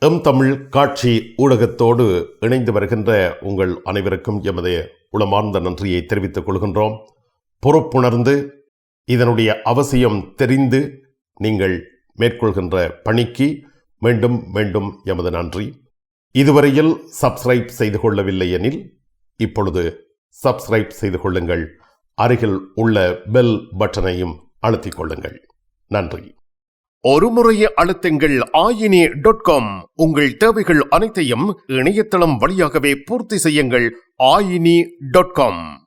M Tamil காட்சி ஊடகத்தோடு இணைந்து வருகின்ற உங்கள் அனைவருக்கும் எமது உளமார்ந்த நன்றியை தெரிவித்துக் கொள்கின்றோம். பொறுப்புணர்ந்து இதனுடைய அவசியம் தெரிந்து நீங்கள் மேற்கொள்கின்ற பணிக்கு மீண்டும் மீண்டும் எமது நன்றி. இதுவரையில் சப்ஸ்கிரைப் செய்து கொள்ளவில்லை எனில் இப்பொழுது சப்ஸ்கிரைப் செய்து கொள்ளுங்கள். அருகில் உள்ள பெல் பட்டனையும் அழுத்திக் கொள்ளுங்கள். நன்றி. ஒருமுறை அழுத்தங்கள் ஆயினி டாட் காம். உங்கள் தேவைகள் அனைத்தையும் இணையதளம் வழியாகவே பூர்த்தி செய்யுங்கள் ஆயினி டாட் காம்.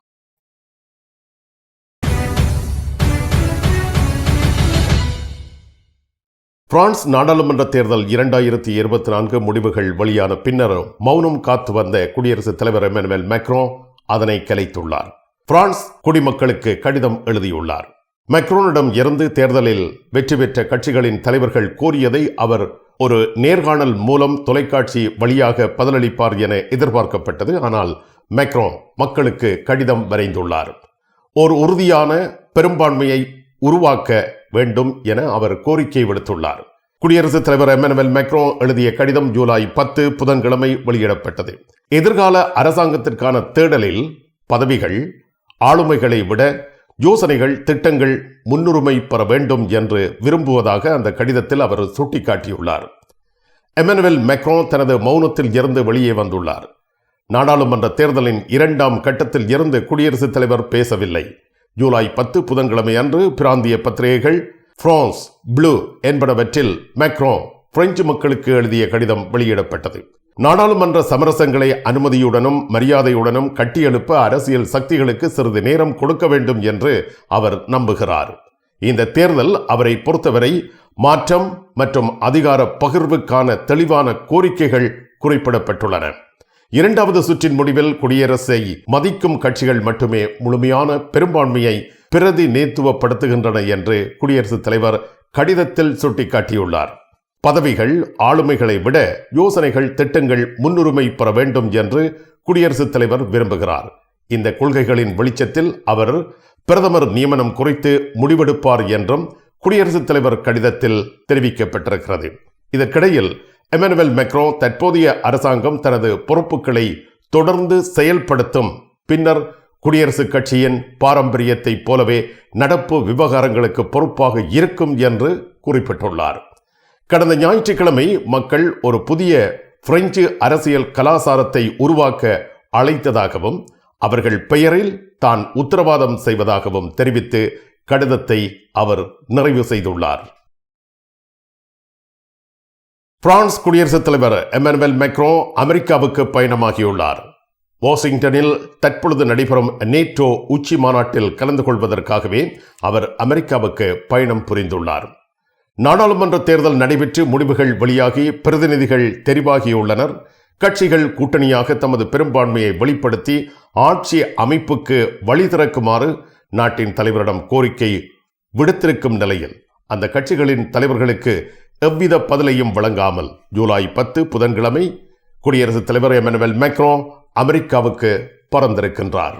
பிரான்ஸ் நாடாளுமன்ற தேர்தல் இரண்டாயிரத்தி இருபத்தி நான்கு முடிவுகள் வெளியான பின்னர் மௌனம் காத்து வந்த குடியரசுத் தலைவர் எமனுவல் மேக்ரோ அதனை கலைத்துள்ளார். பிரான்ஸ் குடிமக்களுக்கு கடிதம் எழுதியுள்ளார். மெக்ரோனிடம் இருந்து தேர்தலில் வெற்றி பெற்ற கட்சிகளின் தலைவர்கள் கோரியதை அவர் ஒரு நேர்காணல் மூலம் தொலைக்காட்சி வழியாக பதிலளிப்பார் என எதிர்பார்க்கப்பட்டது. ஆனால் மெக்ரோ மக்களுக்கு கடிதம் வரைந்துள்ளார். ஒரு உறுதியான பெரும்பான்மையை உருவாக்க வேண்டும் என அவர் கோரிக்கை விடுத்துள்ளார். குடியரசுத் தலைவர் எம்என்எல் மேக்ரோ எழுதிய கடிதம் ஜூலை பத்து புதன்கிழமை வெளியிடப்பட்டது. எதிர்கால அரசாங்கத்திற்கான தேடலில் பதவிகள் ஆளுமைகளை விட யோசனைகள் திட்டங்கள் முன்னுரிமை பெற வேண்டும் என்று விரும்புவதாக அந்த கடிதத்தில் அவர் சுட்டிக்காட்டியுள்ளார். எமனுவல் மெக்ரோ தனது மௌனத்தில் இருந்து வெளியே வந்துள்ளார். நாடாளுமன்ற தேர்தலின் இரண்டாம் கட்டத்தில் இருந்து குடியரசுத் தலைவர் பேசவில்லை. ஜூலை பத்து புதன்கிழமை அன்று பிராந்திய பத்திரிகைகள் பிரான்ஸ் ப்ளூ என்பனவற்றில் மேக்ரோ பிரெஞ்சு மக்களுக்கு எழுதிய கடிதம் வெளியிடப்பட்டது. நாடாளுமன்ற சமரசங்களை அனுமதியுடனும் மரியாதையுடனும் கட்டியெழுப்ப அரசியல் சக்திகளுக்கு சிறிது நேரம் கொடுக்க வேண்டும் என்று அவர் நம்புகிறார். இந்த தேர்தல் அவரை பொறுத்தவரை மாற்றம் மற்றும் அதிகார பகிர்வுக்கான தெளிவான கோரிக்கைகள் குறிப்பிடப்பட்டுள்ளன. இரண்டாவது சுற்றின் முடிவில் குடியரசை மதிக்கும் கட்சிகள் மட்டுமே முழுமையான பெரும்பான்மையை பிரதிநிதித்துவப்படுத்துகின்றன என்று குடியரசுத் தலைவர் கடிதத்தில் சுட்டிக்காட்டியுள்ளார். பதவிகள் ஆளுமைகளை விட யோசனைகள் திட்டங்கள் முன்னுரிமை பெற வேண்டும் என்று குடியரசுத் தலைவர் விரும்புகிறார். இந்த கொள்கைகளின் வெளிச்சத்தில் அவர் பிரதமர் நியமனம் குறித்து முடிவெடுப்பார் என்றும் குடியரசுத் தலைவர் கடிதத்தில் தெரிவிக்கப்பட்டிருக்கிறது. இதற்கிடையில் எமனுவல் மெக்ரோ தற்போதைய அரசாங்கம் தனது பொறுப்புகளை தொடர்ந்து செயல்படுத்தும். பின்னர் குடியரசுக் கட்சியின் பாரம்பரியத்தைப் போலவே நடப்பு விவகாரங்களுக்கு பொறுப்பாக இருக்கும் என்று குறிப்பிட்டுள்ளார். கடந்த ஞாயிற்றுக்கிழமை மக்கள் ஒரு புதிய பிரெஞ்சு அரசியல் கலாசாரத்தை உருவாக்க அழைத்ததாகவும் அவர்கள் பெயரில் தான் உத்தரவாதம் செய்வதாகவும் தெரிவித்து கடிதத்தை அவர் நிறைவு செய்துள்ளார். பிரான்ஸ் குடியரசுத் தலைவர் எமனுவல் மெக்ரோ அமெரிக்காவுக்கு பயணமாகியுள்ளார். வாஷிங்டனில் தற்பொழுது நடைபெறும் நேட்டோ உச்சி மாநாட்டில் கலந்து கொள்வதற்காகவே அவர் அமெரிக்காவுக்கு பயணம் புரிந்துள்ளார். நாடாளுமன்ற தேர்தல் நடைபெற்று முடிவுகள் வெளியாகி பிரதிநிதிகள் தெரிவாகியுள்ளனர். கட்சிகள் கூட்டணியாக தமது பெரும்பான்மையை வெளிப்படுத்தி ஆட்சி அமைப்புக்கு வழி திறக்குமாறு நாட்டின் தலைவரிடம் கோரிக்கை விடுத்திருக்கும் நிலையில் அந்த கட்சிகளின் தலைவர்களுக்கு எவ்வித பதிலையும் வழங்காமல் ஜூலை பத்து புதன்கிழமை குடியரசுத் தலைவர் எமனுவல் மேக்ரோ அமெரிக்காவுக்கு பறந்திருக்கின்றார்.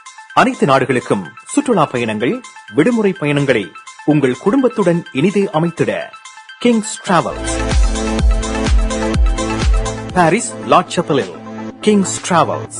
அனைத்து நாடுகளுக்கும் சுற்றுலா பயணங்கள் விடுமுறை பயணங்களை உங்கள் குடும்பத்துடன் இனிதே அமைத்திட கிங்ஸ் டிராவல்ஸ் பாரிஸ் லாட்சப்பலில் கிங்ஸ் டிராவல்ஸ்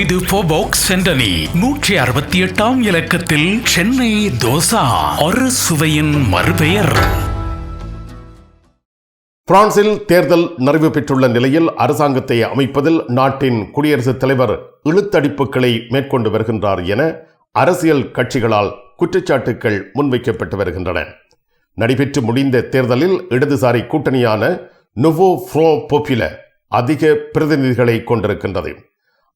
இது போபாக்ஸ் சென்டனி நூற்றி அறுபத்தி எட்டாம் இலக்கத்தில் சென்னை தோசா. ஒரு சுவையின் மறுபெயர். பிரான்சில் தேர்தல் நிறைவு பெற்றுள்ள நிலையில் அரசாங்கத்தை அமைப்பதில் நாட்டின் குடியரசுத் தலைவர் இழுத்தடிப்புகளை மேற்கொண்டு வருகின்றார் என அரசியல் கட்சிகளால் குற்றச்சாட்டுகள் முன்வைக்கப்பட்டு வருகின்றன. நடைபெற்று முடிந்த தேர்தலில் இடதுசாரி கூட்டணியான நுவோ ஃப்ரோ பொபில அதிக பிரதிநிதிகளை கொண்டிருக்கின்றது.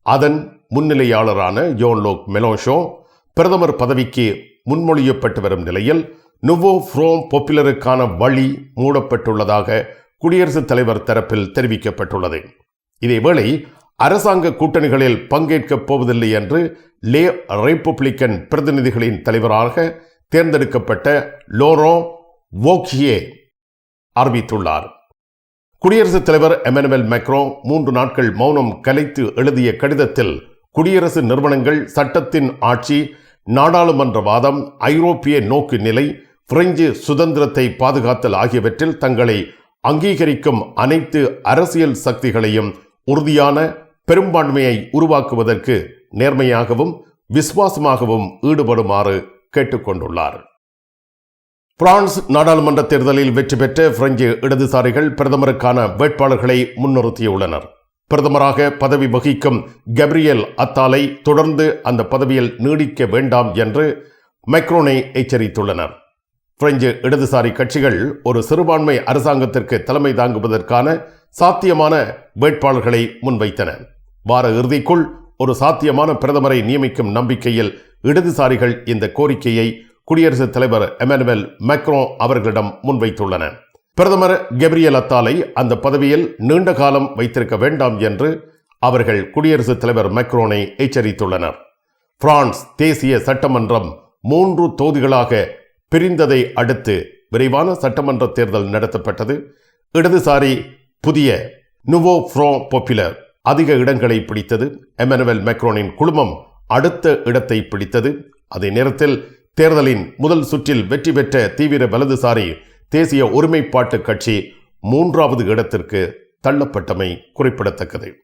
அதன் முன்னிலையாளரான யோன்லோக் மெலோஷோ பிரதமர் பதவிக்கு முன்மொழியப்பட்டு வரும் நிலையில் நுவோ ஃப்ரோம் பொப்புலருக்கான வழி மூடப்பட்டுள்ளதாக குடியரசுத் தலைவர் தரப்பில் தெரிவிக்கப்பட்டுள்ளது. இதேவேளை அரசாங்க கூட்டணிகளில் பங்கேற்கப் போவதில்லை என்று லே ரிப்பப்ளிக்கன் பிரதிநிதிகளின் தலைவராக தேர்ந்தெடுக்கப்பட்ட லோரோ வோக்யே அறிவித்துள்ளார். குடியரசுத் தலைவர் எமனுவல் மேக்ரோ மூன்று நாட்கள் மௌனம் கலைத்து எழுதிய கடிதத்தில் குடியரசு நிறுவனங்கள் சட்டத்தின் ஆட்சி நாடாளுமன்ற வாதம் ஐரோப்பிய நோக்கு நிலை பிரெஞ்சு சுதந்திரத்தை பாதுகாத்தல் ஆகியவற்றில் தங்களை அங்கீகரிக்கும் அனைத்து அரசியல் சக்திகளையும் உறுதியான பெரும்பான்மையை உருவாக்குவதற்கு நேர்மையாகவும் விசுவாசமாகவும் ஈடுபடுமாறு கேட்டுக்கொண்டுள்ளார். பிரான்ஸ் நாடாளுமன்ற தேர்தலில் வெற்றி பெற்ற பிரெஞ்சு இடதுசாரிகள் பிரதமருக்கான வேட்பாளர்களை முன்னிறுத்தியுள்ளனர். பிரதமராக பதவி வகிக்கும் கப்ரியல் அத்தாலை தொடர்ந்து அந்த பதவியில் நீடிக்க வேண்டாம் என்று மைக்ரோனை எச்சரித்துள்ளனர். பிரெஞ்சு இடதுசாரி கட்சிகள் ஒரு சிறுபான்மை அரசாங்கத்திற்கு தலைமை தாங்குவதற்கான சாத்தியமான வேட்பாளர்களை முன்வைத்தன. வார இறுதிக்குள் ஒரு சாத்தியமான பிரதமரை நியமிக்கும் நம்பிக்கையில் இடதுசாரிகள் இந்த கோரிக்கையை குடியரசுத் தலைவர் எமனுவல் மேக்ரோ அவர்களிடம் முன்வைத்துள்ளன. பிரதமர் கெப்ரியல் அத்தாலை அந்த பதவியில் நீண்ட காலம் வைத்திருக்க வேண்டாம் என்று அவர்கள் குடியரசுத் தலைவர் மேக்ரோனை எச்சரித்துள்ளனர். பிரான்ஸ் தேசிய சட்டமன்றம் மூன்று தொகுதிகளாக பிரிந்ததை அடுத்து விரைவான சட்டமன்ற தேர்தல் நடத்தப்பட்டது. இடதுசாரி புதிய நுவோ ஃப்ரோ பொப்புலர் அதிக இடங்களை பிடித்தது. எமனுவல் மேக்ரோனின் குழுமம் அடுத்த இடத்தை பிடித்தது. அதே நேரத்தில் தேர்தலின் முதல் சுற்றில் வெற்றி பெற்ற தீவிர வலதுசாரி தேசிய ஒருமைப்பாட்டு கட்சி மூன்றாவது இடத்திற்கு தள்ளப்பட்டமை குறிப்பிடத்தக்கது.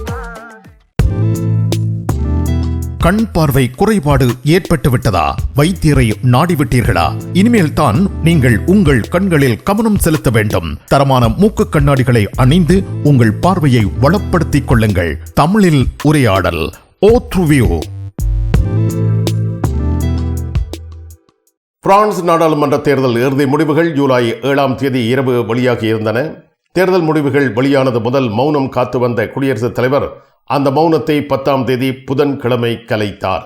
கண் பார்வை குறைபாடு ஏற்பட்டு விட்டதா வைத்தியரை நாடிவிட்டீர்களா? இனிமேல் தான் நீங்கள் உங்கள் கண்களில் கவனம் செலுத்த வேண்டும். தரமான மூக்கு கண்ணாடிகளை அணிந்து உங்கள் பார்வையை வளப்படுத்திக் கொள்ளுங்கள். தமிழில் உரையாடல் ஓ பிரான்ஸ் நாடாளுமன்ற தேர்தல் இறுதி முடிவுகள் ஜூலை ஏழாம் தேதி இரவு வெளியாகி இருந்தன. தேர்தல் முடிவுகள் வெளியானது முதல் மௌனம் காத்து வந்த குடியரசுத் தலைவர் அந்த மௌனத்தை பத்தாம் தேதி புதன்கிழமை கலைத்தார்.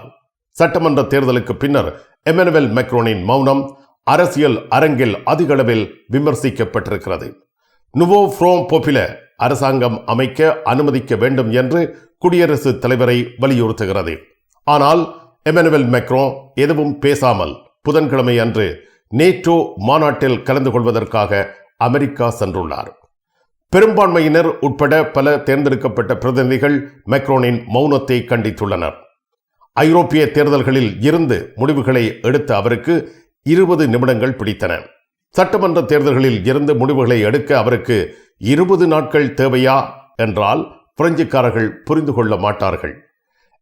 சட்டமன்ற தேர்தலுக்கு பின்னர் எமனுவல் மெக்ரோனின் மௌனம் அரசியல் அரங்கில் அதிகளவில் விமர்சிக்கப்பட்டிருக்கிறது. நுவோ ஃப்ரோம் பொபில அரசாங்கம் அமைக்க அனுமதிக்க வேண்டும் என்று குடியரசுத் தலைவரை வலியுறுத்துகிறது. ஆனால் எமனுவல் மெக்ரோ எதுவும் பேசாமல் புதன்கிழமை அன்று நேட்டோ மாநாட்டில் கலந்து கொள்வதற்காக அமெரிக்கா சென்றுள்ளார். பெரும்பான்மையினர் உட்பட பல தேர்ந்தெடுக்கப்பட்ட பிரதிநிதிகள் மெக்ரோனின் மௌனத்தை கண்டித்துள்ளனர். ஐரோப்பிய தேர்தல்களில் இருந்து முடிவுகளை எடுத்த அவருக்கு இருபது நிமிடங்கள் பிடித்தன. சட்டமன்ற தேர்தல்களில் இருந்து முடிவுகளை எடுக்க அவருக்கு இருபது நாட்கள் தேவையா என்றால் பிரெஞ்சுக்காரர்கள் புரிந்து கொள்ள மாட்டார்கள்.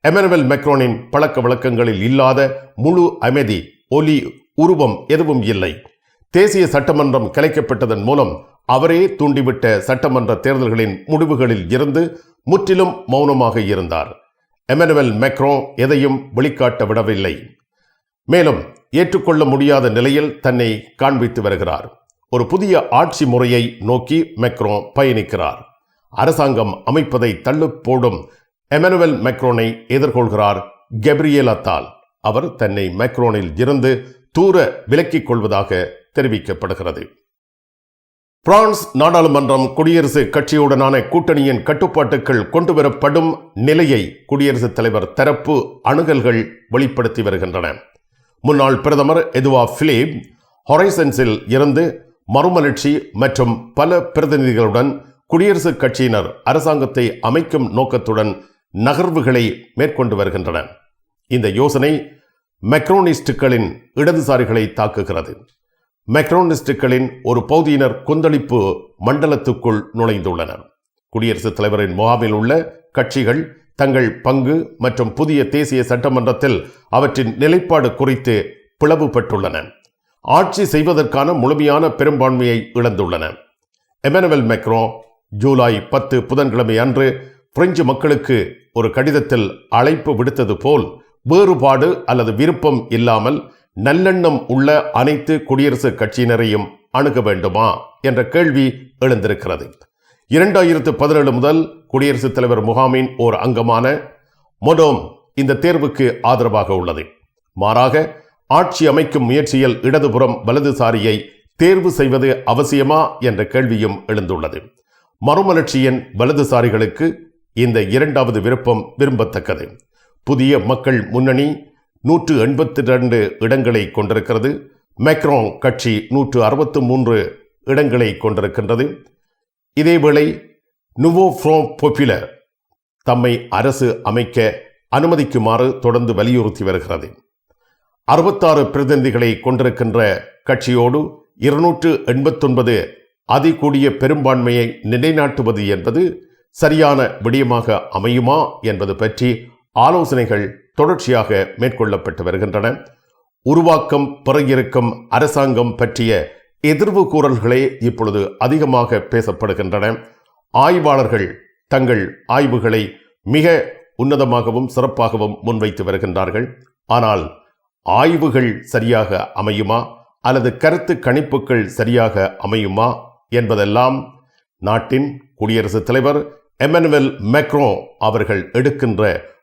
எமனுவல் மெக்ரோனின் பழக்க வழக்கங்களில் இல்லாத முழு அமைதி ஒலி உருவம் எதுவும் இல்லை. தேசிய சட்டமன்றம் கலைக்கப்பட்டதன் மூலம் அவரே தூண்டிவிட்ட சட்டமன்ற தேர்தல்களின் முடிவுகளில் இருந்து முற்றிலும் மௌனமாக இருந்தார். எமனுவல் மெக்ரோ எதையும் வெளிக்காட்ட விடவில்லை. மேலும் ஏற்றுக்கொள்ள முடியாத நிலையில் தன்னை காண்பித்து வருகிறார். ஒரு புதிய ஆட்சி முறையை நோக்கி மெக்ரோ பயணிக்கிறார். அரசாங்கம் அமைப்பதை தள்ளு போடும் எமனுவல் மெக்ரோனை எதிர்கொள்கிறார் கெப்ரியல் அத்தால் அவர் தன்னை மெக்ரோனில் இருந்து தூர விலக்கிக் கொள்வதாக தெரிவிக்கப்படுகிறது. பிரான்ஸ் நாடாளுமன்றம் குடியரசு கட்சியுடனான கூட்டணியின் கட்டுப்பாட்டுக்குள் கொண்டுவரப்படும் நிலையை குடியரசுத் தலைவர் தரப்பு அணுகல்கள் வெளிப்படுத்தி வருகின்றன. முன்னாள் பிரதமர் எதுவா பிலிப் ஹொரைசன்ஸில் இருந்து மறுமலர்ச்சி மற்றும் பல பிரதிநிதிகளுடன் குடியரசுக் கட்சியினர் அரசாங்கத்தை அமைக்கும் நோக்கத்துடன் நகர்வுகளை மேற்கொண்டு வருகின்றன இந்த யோசனை மெக்ரோனிஸ்டுகளின் இடதுசாரிகளை தாக்குகிறது. மெக்ரோனிஸ்டுகளின் ஒரு பகுதியினர் கொந்தளிப்பு மண்டலத்துக்குள் நுழைந்துள்ளனர். குடியரசுத் தலைவரின் முகாமில் உள்ள கட்சிகள் தங்கள் பங்கு மற்றும் புதிய தேசிய சட்டமன்றத்தில் அவற்றின் நிலைப்பாடு குறித்து பிளவுபட்டுள்ளன ஆட்சி செய்வதற்கான முழுமையான பெரும்பான்மையை இழந்துள்ளன. எமனுவல் மெக்ரோ ஜூலை பத்து புதன்கிழமை அன்று பிரெஞ்சு மக்களுக்கு ஒரு கடிதத்தில் அழைப்பு விடுத்தது போல் வேறுபாடு அல்லது விருப்பம் இல்லாமல் நல்லெண்ணம் உள்ள அனைத்து குடியரசுக் கட்சியினரையும் அணுக வேண்டுமா என்ற கேள்வி எழுந்திருக்கிறது. இரண்டாயிரத்து பதினேழு முதல் குடியரசுத் தலைவர் முகாமின் ஓர் அங்கமான மொடோம் இந்த தேர்வுக்கு ஆதரவாக உள்ளது. மாறாக ஆட்சி அமைக்கும் முயற்சியில் இடதுபுறம் வலதுசாரியை தேர்வு செய்வது அவசியமா என்ற கேள்வியும் எழுந்துள்ளது. மறுமலர்ச்சியின் வலதுசாரிகளுக்கு இந்த இரண்டாவது விருப்பம் விரும்பத்தக்கது. புதிய மக்கள் முன்னணி நூற்று எண்பத்தி ரெண்டு இடங்களை கொண்டிருக்கிறது. மேக்ரோன் கட்சி நூற்று அறுபத்து மூன்று இடங்களை கொண்டிருக்கின்றது. இதேவேளை நுவோ ஃப்ரோம் பொப்புலர் தம்மை அரசு அமைக்க அனுமதிக்குமாறு தொடர்ந்து வலியுறுத்தி வருகிறது. அறுபத்தாறு பிரதிநிதிகளை கொண்டிருக்கின்ற கட்சியோடு இருநூற்று எண்பத்தொன்பது அதிகூடிய பெரும்பான்மையை நிலைநாட்டுவது என்பது சரியான விடயமாக அமையுமா என்பது பற்றி ஆலோசனைகள் தொடர்ச்சியாக மேற்கொள்ளப்பட்டு வருகின்றன. உருவாக்கம் பிறகிருக்கும் அரசாங்கம் பற்றிய எதிர்வு கூறல்களே இப்பொழுது அதிகமாக பேசப்படுகின்றன. ஆய்வாளர்கள் தங்கள் ஆய்வுகளை மிக உன்னதமாகவும் சிறப்பாகவும் முன்வைத்து வருகின்றார்கள். ஆனால் ஆய்வுகள் சரியாக அமையுமா? அல்லது கருத்து கணிப்புகள் சரியாக அமையுமா? என்பதெல்லாம் நாட்டின் குடியரசுத் தலைவர் எமனுவல் மேக்ரோ அவர்கள் எடுக்கின்ற